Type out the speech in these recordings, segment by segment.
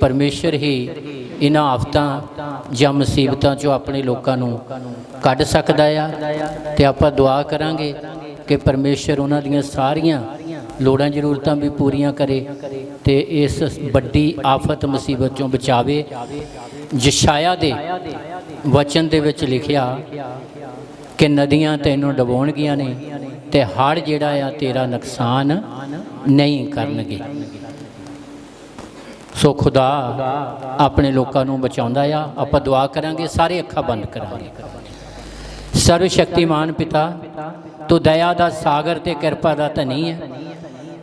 ਪਰਮੇਸ਼ਰ ਹੀ ਇਹਨਾਂ ਆਫਤਾਂ ਜਾਂ ਮੁਸੀਬਤਾਂ ਚੋਂ ਆਪਣੇ ਲੋਕਾਂ ਨੂੰ ਕੱਢ ਸਕਦਾ ਆ ਤੇ ਆਪਾਂ ਦੁਆ ਕਰਾਂਗੇ ਕਿ ਪਰਮੇਸ਼ਰ ਉਹਨਾਂ ਦੀਆਂ ਸਾਰੀਆਂ ਲੋੜਾਂ ਜ਼ਰੂਰਤਾਂ ਵੀ ਪੂਰੀਆਂ ਕਰੇ ਤੇ ਇਸ ਵੱਡੀ ਆਫਤ ਮੁਸੀਬਤ ਚੋਂ ਬਚਾਵੇ। ਯਸ਼ਾਇਆ ਦੇ ਵਚਨ ਦੇ ਵਿੱਚ ਲਿਖਿਆ ਕਿ ਨਦੀਆਂ ਤੈਨੂੰ ਡਬੋਣਗੀਆਂ ਨੇ ਤੇ ਹੜ ਜਿਹੜਾ ਆ ਤੇਰਾ ਨੁਕਸਾਨ ਨਹੀਂ ਕਰਨਗੇ। ਸੋ ਖੁਦਾ ਆਪਣੇ ਲੋਕਾਂ ਨੂੰ ਬਚਾਉਂਦਾ ਆ। ਆਪਾਂ ਦੁਆ ਕਰਾਂਗੇ, ਸਾਰੇ ਅੱਖਾਂ ਬੰਦ ਕਰਾਂਗੇ। ਸਰਵ ਸ਼ਕਤੀਮਾਨ ਪਿਤਾ, ਤੂੰ ਦਇਆ ਦਾ ਸਾਗਰ ਤੇ ਕਿਰਪਾ ਦਾ ਧਨੀ ਹੈ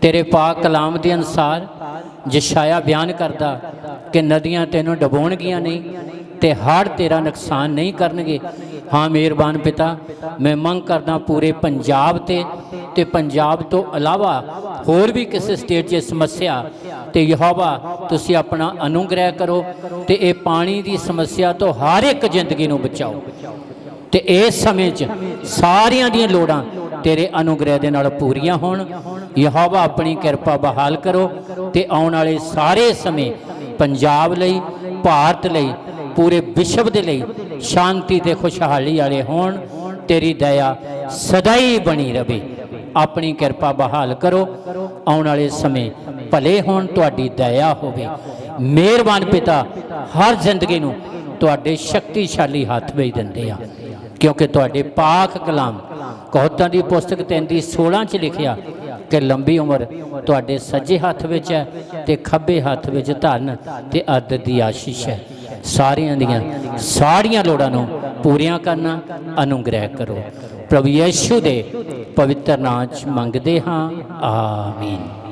ਤੇਰੇ ਪਾਕ ਕਲਾਮ ਦੇ ਅਨਸਾਰ ਯਸ਼ਾਇਆ ਬਿਆਨ ਕਰਦਾ ਕਿ ਨਦੀਆਂ ਤੈਨੂੰ ਡਬੋਣਗੀਆਂ ਨਹੀਂ ਤੇ ਹੜ ਤੇਰਾ ਨੁਕਸਾਨ ਨਹੀਂ ਕਰਨਗੇ। ਹਾਂ, ਮਿਹਰਬਾਨ ਪਿਤਾ, ਮੈਂ ਮੰਗ ਕਰਦਾ ਪੂਰੇ ਪੰਜਾਬ ਤੇ ਤੇ ਪੰਜਾਬ ਤੋਂ ਇਲਾਵਾ ਹੋਰ ਵੀ ਕਿਸੇ ਸਟੇਟ 'ਚ ਸਮੱਸਿਆ ਤੇ ਯਹੋਵਾ, ਤੁਸੀਂ ਆਪਣਾ ਅਨੁਗ੍ਰਹਿ ਕਰੋ ਤੇ ਇਹ ਪਾਣੀ ਦੀ ਸਮੱਸਿਆ ਤੋਂ ਹਰ ਇੱਕ ਜ਼ਿੰਦਗੀ ਨੂੰ ਬਚਾਓ। ਤੇ ਇਸ ਸਮੇਂ 'ਚ ਸਾਰਿਆਂ ਦੀਆਂ ਲੋੜਾਂ ਤੇਰੇ ਅਨੁਗ੍ਰਹਿ ਦੇ ਨਾਲ ਪੂਰੀਆਂ ਹੋਣ। ਯਹੋਵਾ ਆਪਣੀ ਕਿਰਪਾ ਬਹਾਲ ਕਰੋ ਤੇ ਆਉਣ ਵਾਲੇ ਸਾਰੇ ਸਮੇਂ ਪੰਜਾਬ ਲਈ, ਭਾਰਤ ਲਈ, ਪੂਰੇ ਵਿਸ਼ਵ ਦੇ ਲਈ ਸ਼ਾਂਤੀ ਤੇ ਖੁਸ਼ਹਾਲੀ ਵਾਲੇ ਹੋਣ। ਤੇਰੀ ਦਇਆ ਸਦਾ ਹੀ ਬਣੀ ਰਵੇ। ਆਪਣੀ ਕਿਰਪਾ ਬਹਾਲ ਕਰੋ। ਆਉਣ ਵਾਲੇ ਸਮੇਂ ਭਲੇ ਹੋਣ ਤੁਹਾਡੀ ਦਇਆ ਹੋਵੇ। ਮਿਹਰਬਾਨ ਪਿਤਾ, ਹਰ ਜ਼ਿੰਦਗੀ ਨੂੰ ਤੁਹਾਡੇ ਸ਼ਕਤੀਸ਼ਾਲੀ ਹੱਥ ਵਿੱਚ ਦਿੰਦੇ ਆ। ਕਿਉਂਕਿ ਤੁਹਾਡੇ ਪਾਕ ਕਲਾਮ ਕਹੋਤਾਂ ਦੀ ਪੁਸਤਕ 3 ਦੀ 16 ਚ ਲਿਖਿਆ ਕਿ ਲੰਬੀ ਉਮਰ ਤੁਹਾਡੇ ਸੱਜੇ ਹੱਥ ਵਿੱਚ ਹੈ ਤੇ ਖੱਬੇ ਹੱਥ ਵਿੱਚ ਧਨ ਤੇ ਆਦਰ ਦੀ ਆਸ਼ੀਸ਼ ਹੈ। ਸਾਰਿਆਂ ਦੀਆਂ ਸਾਰੀਆਂ ਲੋੜਾਂ ਨੂੰ ਪੂਰੀਆਂ ਕਰਨਾ, ਅਨੁਗ੍ਰਹਿ ਕਰੋ। ਪ੍ਰਭੂ ਯੇਸ਼ੂ ਦੇ ਪਵਿੱਤਰ ਨਾਮ ਚ ਮੰਗਦੇ ਹਾਂ ਆਮੀਨ।